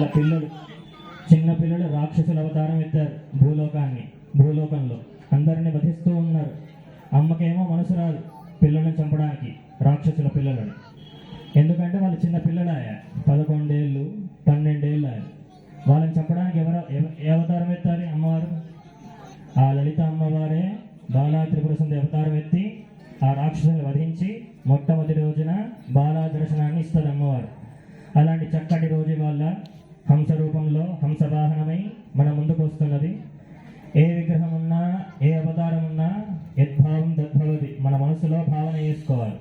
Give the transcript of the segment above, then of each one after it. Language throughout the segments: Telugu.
పిల్లలు చిన్న పిల్లలు రాక్షసుల అవతారం ఎత్తారు భూలోకాన్ని భూలోకంలో. అందరిని వధిస్తూ ఉన్నారు. అమ్మకేమో మనసు రాదు పిల్లల్ని చంపడానికి రాక్షసుల పిల్లలను. ఎందుకంటే వాళ్ళు చిన్న పిల్లలాయ పదకొండేళ్ళు పన్నెండేళ్ళు ఆయా వాళ్ళని చంపడానికి ఎవరు ఏ అవతారం ఎత్తాలి అమ్మవారు? ఆ లలిత అమ్మవారే బాలా త్రిపుర సుందరి అవతారం ఎత్తి ఆ రాక్షసుని వధించి మొట్టమొదటి రోజున బాలా దర్శనాన్ని ఇస్తారు అమ్మవారు. అలాంటి చక్కటి రోజు వాళ్ళ హంస రూపంలో హంస వాహనమై మన ముందుకు వస్తున్నది. ఏ విగ్రహం ఉన్నా ఏ అవతారం ఉన్నా యద్భావం తద్భవతి మన మనసులో భావన చేసుకోవాలి.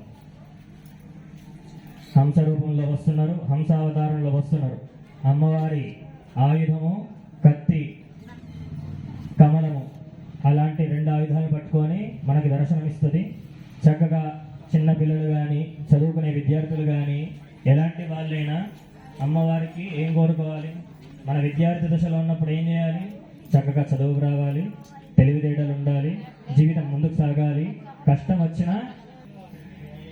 హంస రూపంలో వస్తున్నారు హంస అవతారంలో వస్తున్నారు. అమ్మవారి ఆయుధము కత్తి కమలము అలాంటి రెండు ఆయుధాలు పట్టుకొని మనకి దర్శనమిస్తుంది. చక్కగా చిన్న పిల్లలు కానీ చదువుకునే విద్యార్థులు కానీ ఎలాంటి వాళ్ళైనా అమ్మవారికి ఏం కోరుకోవాలి? మన విద్యార్థి దశలో ఉన్నప్పుడు ఏం చేయాలి? చక్కగా చదువుకు రావాలి తెలివితేటలు ఉండాలి జీవితం ముందుకు సాగాలి. కష్టం వచ్చినా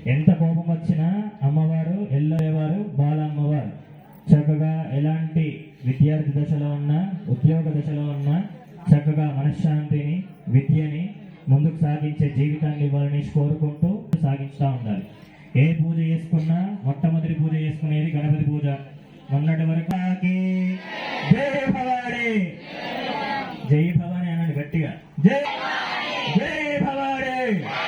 ఎంత కోపం వచ్చినా అమ్మవారు ఎల్లవేవారు బాల అమ్మవారు. చక్కగా ఎలాంటి విద్యార్థి దశలో ఉన్నా ఉద్యోగ దశలో ఉన్నా చక్కగా మనశ్శాంతిని విద్యని ముందుకు సాగించే జీవితాన్ని ఇవ్వాలని కోరుకుంటూ సాగిస్తూ ఉండాలి. ఏ పూజ చేసుకున్నా మొట్టమొదటి పూజ చేసుకునేది గణపతి పూజ. మొన్నటి వరకు జై భవాని. జై భవాని అనండి గట్టిగా. జై జై భవాని.